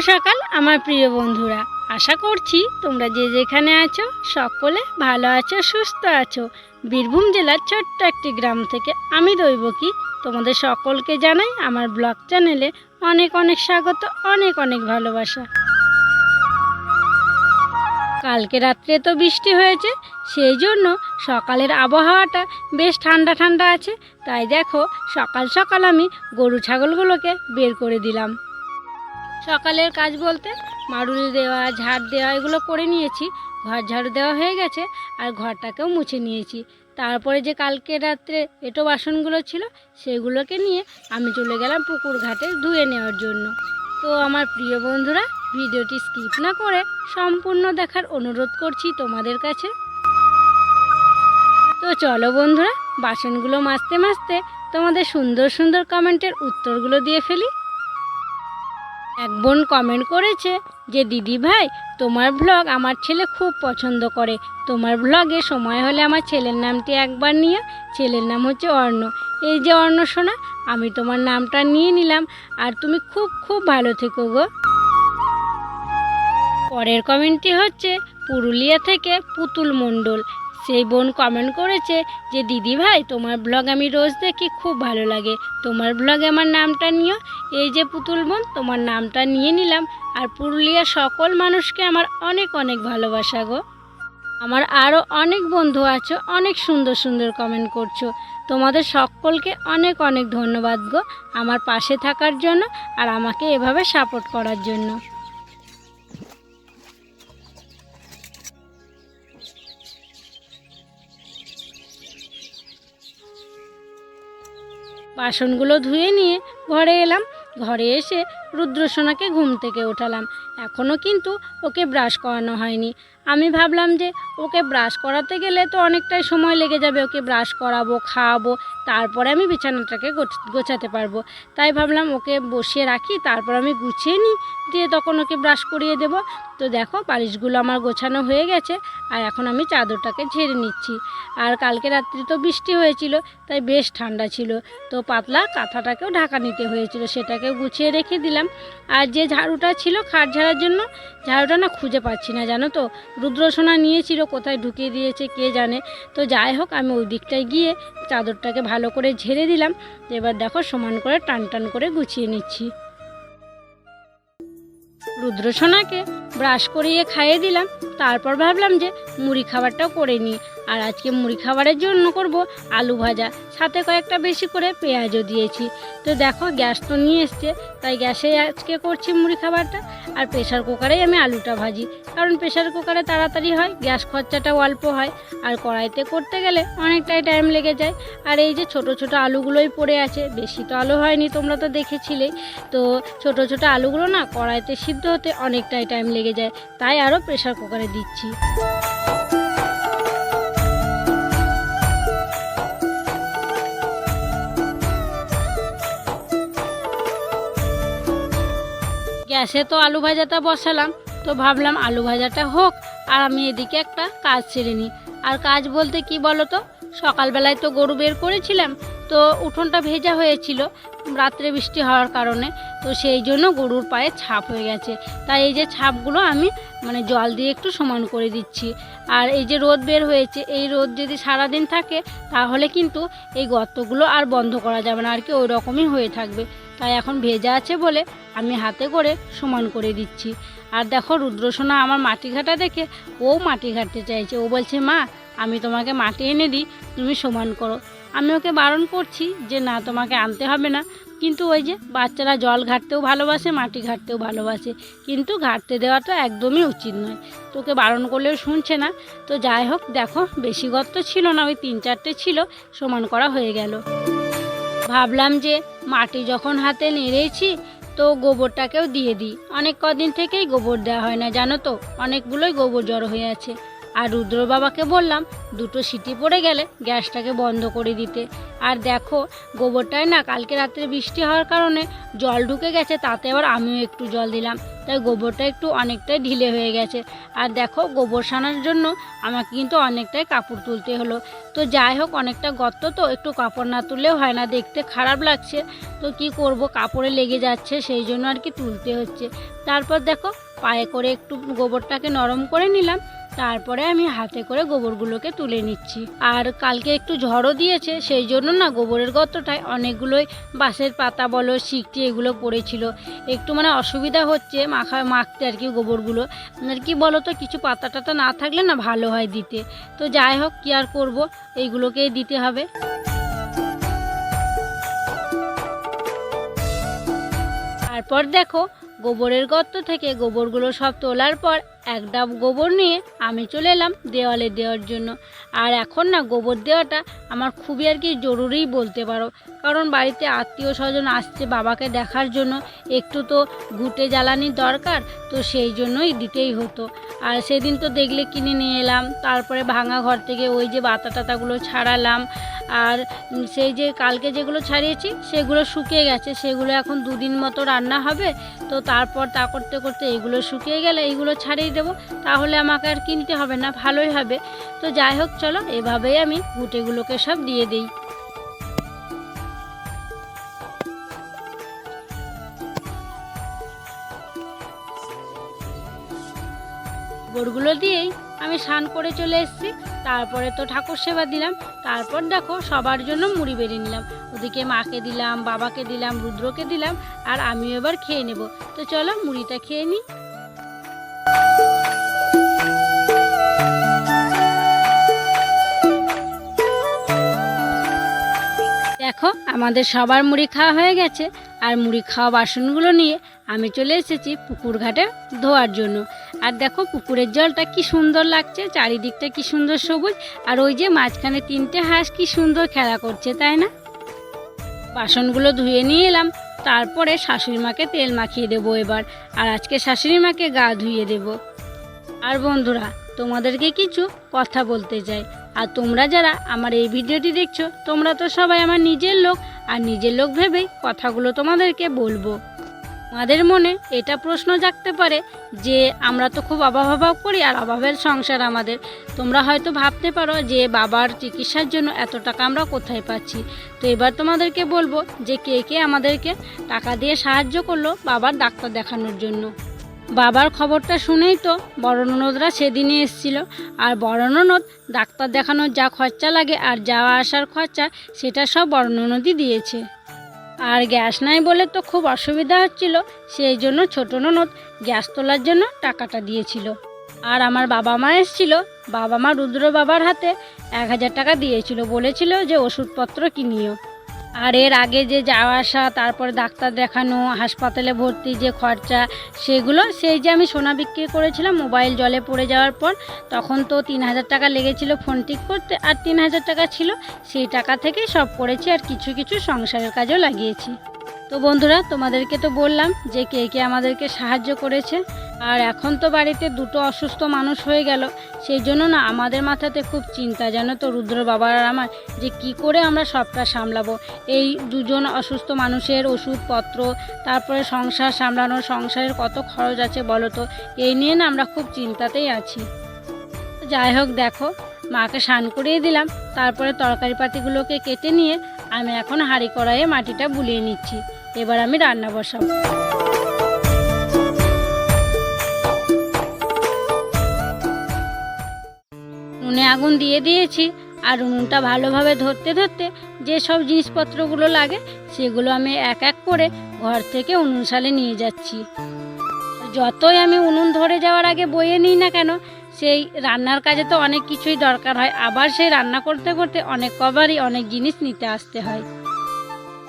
সকাল, আমার প্রিয় বন্ধুরা। আশা করছি তোমরা যে যেখানে আছো, সকলে ভালো আছো, সুস্থ আছো। বীরভূম জেলার ছোট্ট একটি গ্রাম থেকে আমি দৈবকী। তোমাদের সকলকে জানাই আমার ব্লগ চ্যানেলে অনেক অনেক স্বাগত, অনেক অনেক ভালোবাসা। কালকে রাত্রে তো বৃষ্টি হয়েছে, সেই জন্য সকালের আবহাওয়াটা বেশ ঠান্ডা ঠান্ডা আছে। তাই দেখো, সকাল সকাল আমি গরু ছাগলগুলোকে বের করে দিলাম। সকালের কাজ বলতে মাড়ুলি দেওয়া, ঝাড় দেওয়া, এগুলো করে নিয়েছি। ঘর ঝাড়ু দেওয়া হয়ে গেছে, আর ঘরটাকেও মুছে নিয়েছি। তারপরে যে কালকে রাত্রে এটো বাসনগুলো ছিল, সেগুলোকে নিয়ে আমি চলে গেলাম পুকুর ঘাটে ধুয়ে নেওয়ার জন্য। তো আমার প্রিয় বন্ধুরা, ভিডিওটি স্কিপ না করে সম্পূর্ণ দেখার অনুরোধ করছি তোমাদের কাছে। তো চলো বন্ধুরা, বাসনগুলো মাজতে মাজতে তোমাদের সুন্দর সুন্দর কমেন্টের উত্তরগুলো দিয়ে ফেলি। এক বোন কমেন্ট করেছে যে, দিদি ভাই, তোমার ব্লগ আমার ছেলে খুব পছন্দ করে। তোমার ব্লগে সময় হলে আমার ছেলের নামটি একবার নিয়ে ছেলের নাম হচ্ছে অর্ণ। এই যে অর্ণ সোনা, আমি তোমার নামটা নিয়ে নিলাম। আর তুমি খুব খুব ভালো থেকো গো। পরের কমেন্টটি হচ্ছে, পুরুলিয়া থেকে পুতুল মণ্ডল। সেই বোন কমেন্ট করেছে যে, দিদি ভাই, তোমার ব্লগ আমি রোজ দেখি, খুব ভালো লাগে। তোমার ব্লগে আমার নামটা নিও। এই যে পুতুল বোন, তোমার নামটা নিয়ে নিলাম। আর পুরুলিয়ার সকল মানুষকে আমার অনেক অনেক ভালোবাসা গো। আমার আরও অনেক বন্ধু আছে, অনেক সুন্দর সুন্দর কমেন্ট করছ। তোমাদের সকলকে অনেক অনেক ধন্যবাদ গো, আমার পাশে থাকার জন্য আর আমাকে এভাবে সাপোর্ট করার জন্য। বাসনগুলো ধুয়ে নিয়ে ঘরে এলাম। ঘরে এসে রুদ্রসোনাকে ঘুম থেকে ওঠালাম। এখনও কিন্তু ওকে ব্রাশ করানো হয়নি। আমি ভাবলাম যে ওকে ব্রাশ করাতে গেলে তো অনেকটাই সময় লেগে যাবে। ওকে ব্রাশ করাবো, খাওয়াবো তারপরে আমি বিছানাটাকে গোছাতে পারব। তাই ভাবলাম ওকে বসিয়ে রাখি, তারপর আমি গুছিয়ে নিই, দিয়ে তখন ওকে ব্রাশ করিয়ে দেবো। তো দেখো বালিশগুলো আমার গোছানো হয়ে গেছে, আর এখন আমি চাদরটাকে ঝেড়ে নিচ্ছি। আর কালকে রাত্রি তো বৃষ্টি হয়েছিল, তাই বেশ ঠান্ডা ছিল। তো পাতলা কাঁথাটাকেও ঢাকা নিতে হয়েছিল সেটাকে গুছিয়ে রেখে দিলাম। আর যে ঝাড়ুটা ছিল খাট ঝাড়ার জন্য, ঝাড়ুটা না খুঁজে পাচ্ছি না, জানো তো? রুদ্রসোনা নিয়েছিল, কোথায় ঢুকিয়ে দিয়েছে কে জানে? তো যাই হোক, আমি ওই দিকটায় গিয়ে চাদরটাকে ভালো করে ঝেড়ে দিলাম, এবার দেখো সমান করে টান টান করে গুছিয়ে নিচ্ছি। রুদ্রসোনাকে ব্রাশ করিয়ে খাইয়ে দিলাম, তারপর ভাবলাম যে মুড়ি খাবারটাও করে নিই। আর আজকে মুড়ি খাবারের জন্য করব আলু ভাজা। সাথে কয়েকটা বেশি করে পেঁয়াজও দিয়েছি। তো দেখো, গ্যাস তো নিয়ে এসছে, তাই গ্যাসে আজকে করছি মুড়ি খাবারটা। আর প্রেশার কুকারেই আমি আলুটা ভাজি। কারণ প্রেশার কুকারে তাড়াতাড়ি হয়, গ্যাস খরচাটাও অল্প হয়। আর কড়াইতে করতে গেলে অনেকটাই টাইম লেগে যায়। আর এই যে ছোট ছোট আলুগুলোই পড়ে আছে, বেশি তো আলু হয়নি, তোমরা তো দেখেছিলেই তো ছোট ছোট আলুগুলো না কড়াইতে সিদ্ধ হতে অনেকটাই টাইম লেগে যায়। তাই আরও প্রেশার কুকারে দিচ্ছি। গ্যাসে তো আলু ভাজাটা বসালাম। তো ভাবলাম আলু ভাজাটা হোক, আর আমি এদিকে একটা কাজ সেরে নিই। আর কাজ বলতে কি বলো তো সকালবেলায় তো গরু বের করেছিলাম, তো উঠোনটা ভেজা হয়েছিল, রাত্রে বৃষ্টি হওয়ার কারণে। তো সেই জন্য গরুর পায়ে ছাপ হয়ে গেছে। তাই এই যে ছাপগুলো আমি মানে জল দিয়ে একটু সমান করে দিচ্ছি। আর এই যে রোদ বের হয়েছে, এই রোদ যদি সারাদিন থাকে, তাহলে কিন্তু এই গর্তগুলো আর বন্ধ করা যাবে না, আর কি ওই রকমই হয়ে থাকবে। তাই এখন ভেজা আছে বলে আমি হাতে করে সমান করে দিচ্ছি। আর দেখো রুদ্রসোনা আমার মাটি ঘাটা দেখে ও মাটি ঘাটতে চাইছে। ও বলছে, মা, আমি তোমাকে মাটি এনে দিই, তুমি সমান করো। আমি ওকে বারণ করছি যে, না, তোমাকে আনতে হবে না। কিন্তু ওই যে বাচ্চারা জল ঘাটতেও ভালোবাসে, মাটি ঘাটতেও ভালোবাসে। কিন্তু ঘাটতে দেওয়াটা একদমই উচিত নয়। তোকে বারণ করলেও শুনছে না। তো যাই হোক, দেখো, বেশি গর্ত ছিল না, ওই তিন চারটে ছিল, সমান করা হয়ে গেল। ভাবলাম যে মাটি যখন হাতে নেড়েছি, তো গোবরটাকেও দিয়ে দিই। অনেক কদিন থেকেই গোবর দেওয়া হয় না, জানো তো? অনেকগুলোই গোবর জড়ো হয়ে আছে। আর রুদ্র বাবাকে বললাম, দুটো সিটি পড়ে গেলে গ্যাসটাকে বন্ধ করে দিতে। আর দেখো, গোবরটায় না কালকে রাত্রে বৃষ্টি হওয়ার কারণে জল ঢুকে গেছে, তাতে আবার আমিও একটু জল দিলাম। তাই গোবরটা একটু অনেকটাই ঢিলে হয়ে গেছে। আর দেখো গোবর সানার জন্য আমাকে কিন্তু অনেকটাই কাপড় তুলতে হলো। তো যাই হোক, অনেকটা গর্ত তো, একটু কাপড় না তুললেও হয় না। দেখতে খারাপ লাগছে। তো কি করব? কাপড়ে লেগে যাচ্ছে, সেই জন্য আর কি তুলতে হচ্ছে। তারপর দেখো, পায়ে করে একটু গোবরটাকে নরম করে নিলাম। তারপরে আমি হাতে করে গোবরগুলোকে তুলে নিচ্ছি। আর কালকে একটু ঝড়ও দিয়েছে, সেই জন্য না গোবরের গর্তটায় অনেকগুলোই বাঁশের পাতা বলো শিকটি এগুলো পড়েছিল। একটু মানে অসুবিধা হচ্ছে মাখা, মাখতে আর কি গোবরগুলো। আর কি বলো তো কিছু পাতা টাতা না থাকলে না ভালো হয় দিতে। তো যাই হোক, কী আর করব? এইগুলোকেই দিতে হবে। তারপর দেখো, গোবরের গর্ত থেকে গোবরগুলো সব তোলার পর এক ডাব গোবর নিয়ে আমি চলে এলাম দেওয়ালে দেওয়ার জন্য। আর এখন না গোবর দেওয়াটা আমার খুবই আর কি জরুরিই বলতে পারো। কারণ বাড়িতে আত্মীয় স্বজন আসছে বাবাকে দেখার জন্য, একটু তো ঘুটে জ্বালানির দরকার, তো সেই জন্যই দিতেই হতো। আর সেদিন তো দেখলে কিনে নিয়ে এলাম, তারপরে ভাঙা ঘর থেকে ওই যে বাতা টাতাগুলো ছাড়ালাম। আর সেই যে কালকে যেগুলো ছাড়িয়েছি, সেগুলো শুকিয়ে গেছে, সেগুলো এখন দুদিন মতো রান্না হবে। তো তারপর তা করতে করতে এগুলো শুকিয়ে গেলে, এইগুলো ছাড়িয়ে দেবো, তাহলে আমাকে আর কিনতে হবে না, ভালোই হবে। তো যাই হোক, চলো, এভাবেই আমি গুটেগুলোকে সব দিয়ে দিই। গোড়গুলো দিয়েই আমি স্নান করে চলে এসেছি। তারপরে তো ঠাকুর সেবা দিলাম। তারপর দেখো, সবার জন্য মুড়ি বেড়ে নিলাম। ওদিকে মাকে দিলাম, বাবাকে দিলাম, রুদ্রকে দিলাম, আর আমিও এবার খেয়ে নেব। তো চলো, মুড়িটা খেয়ে নিই। দেখো, আমাদের সবার মুড়ি খাওয়া হয়ে গেছে। আর মুড়ি খাওয়া বাসনগুলো নিয়ে আমি চলে এসেছি পুকুর ঘাটে ধোয়ার জন্য। আর দেখো, পুকুরের জলটা কি সুন্দর লাগছে, চারিদিকটা কি সুন্দর সবুজ, আর ওই যে মাঝখানে তিনটে হাঁস কি সুন্দর খেলা করছে, তাই না? বাসনগুলো ধুয়ে নিয়ে এলাম, তারপরে শাশুড়ি মাকে তেল মাখিয়ে দেবো এবার। আর আজকে শাশুড়ি মাকে গা ধুইয়ে দেবো। আর বন্ধুরা, তোমাদেরকে কিছু কথা বলতে চাই। আর তোমরা যারা আমার এই ভিডিওটি দেখছ, তোমরা তো সবাই আমার নিজের লোক, আর নিজের লোক ভেবেই কথাগুলো তোমাদেরকে বলব। আমাদের মনে এটা প্রশ্ন জাগতে পারে যে, আমরা তো খুব অভাব অভাব করি আর অভাবের সংসার আমাদের। তোমরা হয়তো ভাবতে পারো যে, বাবার চিকিৎসার জন্য এত টাকা আমরা কোথায় পাচ্ছি? তো এবার তোমাদেরকে বলব যে, কে কে আমাদেরকে টাকা দিয়ে সাহায্য করল বাবার ডাক্তার দেখানোর জন্য। বাবার খবরটা শুনেই তো বড় ননদরা সেদিনই এসেছিল। আর বড় ননদ ডাক্তার দেখানোর যা খরচা লাগে আর যাওয়া আসার খরচা, সেটা সব বড় ননদই দিয়েছে। আর গ্যাস নাই বলে তো খুব অসুবিধা হচ্ছিল, সেই জন্য ছোটো ননদ গ্যাস তোলার জন্য টাকাটা দিয়েছিল। আর আমার বাবা মা এসেছিল, বাবা মা রুদ্র বাবার হাতে এক হাজার টাকা দিয়েছিল, বলেছিল যে ওষুধপত্র কিনিও। আর এর আগে যে যাওয়া আসা, তারপরে ডাক্তার দেখানো, হাসপাতালে ভর্তি যে খরচা, সেগুলো, সেই যে আমি সোনা বিক্রি করেছিলাম, মোবাইল জলে পড়ে যাওয়ার পর, তখন তো তিন হাজার টাকা লেগেছিল ফোন ঠিক করতে, আর তিন হাজার টাকা ছিল, সেই টাকা থেকেই সব করেছি আর কিছু কিছু সংসারের কাজেও লাগিয়েছি। তো বন্ধুরা, তোমাদেরকে তো বললাম যে কে কে আমাদেরকে সাহায্য করেছে আর এখন তো বাড়িতে দুটো অসুস্থ মানুষ হয়ে গেল, সেই জন্য না আমাদের মাথাতে খুব চিন্তা জানো তো রুদ্র বাবার আর আমার, যে কি করে আমরা সবটা সামলাবো। এই দুজন অসুস্থ মানুষের ওষুধপত্র, তারপরে সংসার সামলানো, সংসারের কত খরচ আছে বলো তো, এই নিয়ে না আমরা খুব চিন্তাতেই আছি। যাই হোক দেখো, মাকে স্নান করিয়ে দিলাম, তারপরে তরকারি পাতিগুলোকে কেটে নিয়ে আমি এখন হাঁড়ি কড়াইয়ে মাটিটা বুলিয়ে নিচ্ছি। এবার আমি রান্না বসাবো। আগুন দিয়ে দিয়েছি আর উনুনটা ভালোভাবে ধরতে ধরতে যে সব জিনিসপত্রগুলো লাগে সেগুলো আমি এক এক করে ঘর থেকে উনুন সালে নিয়ে যাচ্ছি। যতই আমি উনুন ধরে যাওয়ার আগে বয়ে নিই না কেন, সেই রান্নার কাজে তো অনেক কিছুই দরকার হয়। আবার সেই রান্না করতে করতে অনেক কবারই অনেক জিনিস নিতে আসতে হয়।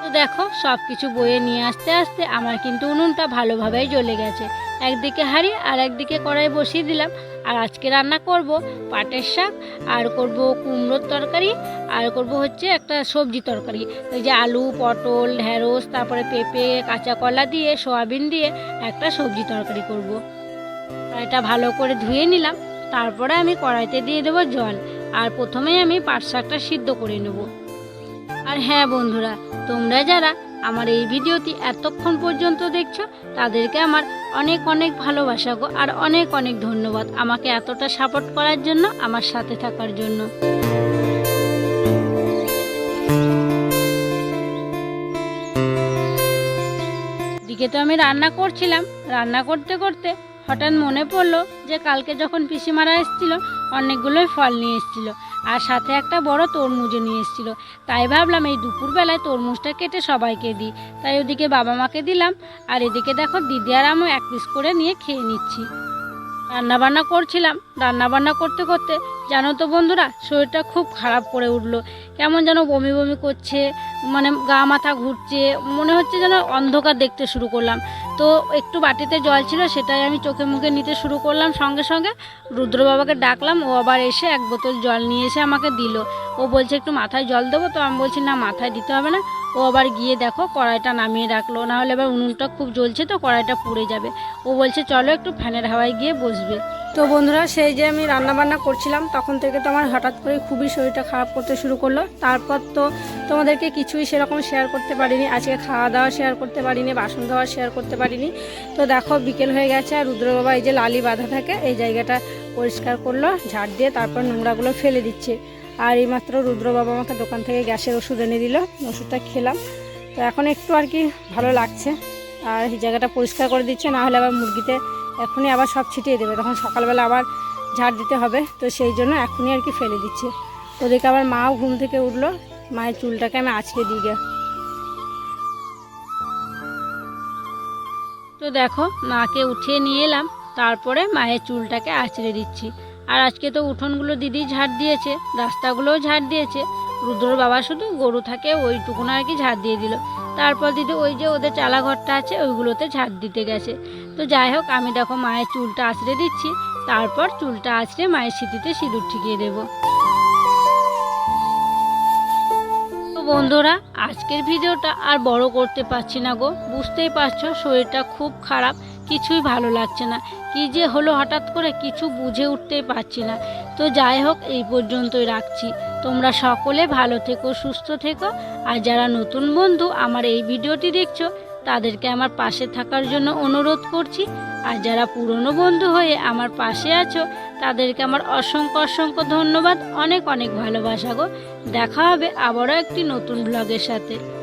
তো দেখো সব কিছু বয়ে নিয়ে আসতে আসতে আমার কিন্তু উনুনটা ভালোভাবেই জ্বলে গেছে। একদিকে হাঁড়ি আর একদিকে কড়াই বসিয়ে দিলাম। আর আজকে রান্না করব পাটের শাক, আর করব কুমড়োর তরকারি, আর করব হচ্ছে একটা সবজি তরকারি। ওই যে আলু, পটল ঢ্যাঁড়স তারপরে পেঁপে, কাঁচা কলা দিয়ে, সয়াবিন দিয়ে একটা সবজি তরকারি করব। এটা ভালো করে ধুয়ে নিলাম। তারপরে আমি কড়াইতে দিয়ে দেবো জল। আর প্রথমেই আমি পাট শাকটা সিদ্ধ করে নেব। আর হ্যাঁ বন্ধুরা, তোমরা যারা আমার এই ভিডিওটি এতক্ষণ পর্যন্ত দেখছ, তাদেরকে আমার অনেক অনেক ভালোবাসা গো, আর অনেক অনেক ধন্যবাদ আমাকে এতটা সাপোর্ট করার জন্য, আমার সাথে থাকার জন্য। দিকে তো আমি রান্না করছিলাম, রান্না করতে করতে হঠাৎ মনে পড়ল যে কালকে যখন পিসিমারা এসেছিল, অনেকগুলোই ফল নিয়ে এসেছিল। আর সাথে একটা বড় তরমুজও নিয়ে এসেছিল। তাই ভাবলাম এই দুপুরবেলায় তরমুজটা কেটে সবাইকে দিই। তাই ওদিকে বাবা মাকে দিলাম। আর এদিকে দেখো দিদি আর আমিও এক পিস করে নিয়ে খেয়ে নিচ্ছি। রান্নাবান্না করছিলাম। রান্নাবান্না করতে করতে জানো তো বন্ধুরা, শরীরটা খুব খারাপ করে উঠল। কেমন যেন বমি বমি করছে মানে গা মাথা ঘুরছে, মনে হচ্ছে যেন অন্ধকার দেখতে শুরু করলাম। তো একটু বাটিতে জল ছিল, সেটাই আমি চোখে মুখে নিতে শুরু করলাম। সঙ্গে সঙ্গে রুদ্র বাবাকে ডাকলাম, ও আবার এসে এক বোতল জল নিয়ে এসে আমাকে দিল। ও বলছে, একটু মাথায় জল দেবো? তো আমি বলছি, না, মাথায় দিতে হবে না। ও আবার গিয়ে দেখো, কড়াইটা নামিয়ে রাখল। নাহলে এবার উনুনটা খুব জ্বলছে তো, কড়াইটা পুড়ে যাবে। ও বলছে, চলো একটু ফ্যানের হাওয়ায় গিয়ে বসবে। তো বন্ধুরা, সেই যে আমি রান্না বান্না করছিলাম, তখন থেকে তো আমার হঠাৎ করে খুবই শরীরটা খারাপ করতে শুরু করল। তারপর তো তোমাদেরকে কিছুই সেরকম শেয়ার করতে পারিনি। আজকে খাওয়া দাওয়া শেয়ার করতে পারিনি বাসন ধোয়া শেয়ার করতে পারিনি। তো দেখো, বিকেল হয়ে গেছে আর রুদ্র বাবা এই যে লালি বাঁধা থাকে, এই জায়গাটা পরিষ্কার করল, ঝাড় দিয়ে তারপর নোংরাগুলো ফেলে দিচ্ছে। আর এইমাত্র রুদ্র বাবা আমাকে দোকান থেকে গ্যাসের ওষুধ এনে দিল, ওষুধটা খেলাম। তো এখন একটু আর কি ভালো লাগছে। আর এই জায়গাটা পরিষ্কার করে দিচ্ছে, না হলে আবার মুরগিতে এখনই আবার সব ছিটিয়ে দেবে। তখন সকালবেলা আবার ঝাড় দিতে হবে। তো সেই জন্য এখনই আর কি ফেলে দিচ্ছে। ওদেরকে আবার মাও ঘুম থেকে উঠল। মায়ের চুলটাকে আমি আছড়ে দিই গে তো দেখো, মাকে উঠিয়ে নিয়ে এলাম। তারপরে মায়ের চুলটাকে আঁচড়ে দিচ্ছি। আর আজকে তো উঠোনগুলো দিদি ঝাড় দিয়েছে, রাস্তাগুলোও ঝাড় দিয়েছে। রুদ্রর বাবা শুধু গরু থাকে, ওইটুকুন আর কি ঝাড় দিয়ে দিল। তারপর দিদি ওই যে ওদের চালা ঘরটা আছে, ওইগুলোতে ঝাড় দিতে গেছে। তো যাই হোক, আমি দেখো মায়ের চুলটা আঁচড়ে দিচ্ছি, তারপর চুলটা আঁচড়ে মায়ের সিঁথিতে সিঁদুর ঠিকিয়ে দেবো। তো বন্ধুরা, আজকের ভিডিওটা আর বড় করতে পারছি না গো। বুঝতেই পারছ, শরীরটা খুব খারাপ, কিছুই ভালো লাগছে না। কি যে হলো হঠাৎ করে কিছু বুঝে উঠতেই পারছি না। তো যাই হোক, এই পর্যন্তই রাখছি। তোমরা সকলে ভালো থেকো, সুস্থ থেকো। আর যারা নতুন বন্ধু আমার এই ভিডিওটি দেখছ, তাদেরকে আমার পাশে থাকার জন্য অনুরোধ করছি। আর যারা পুরনো বন্ধু হয়ে আমার পাশে আছো, তাদেরকে আমার অসংখ্য অসংখ্য ধন্যবাদ। অনেক অনেক ভালোবাসা গো। দেখা হবে আবারও একটি নতুন ব্লগের সাথে।